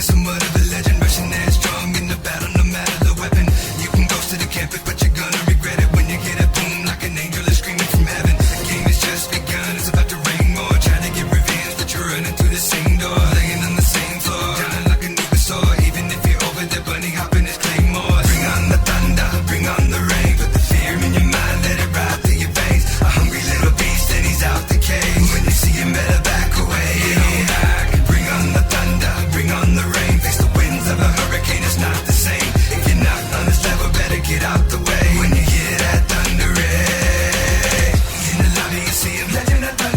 Cause I'm get out the way when you hear that thunder. Ray. In the lobby, you see him legend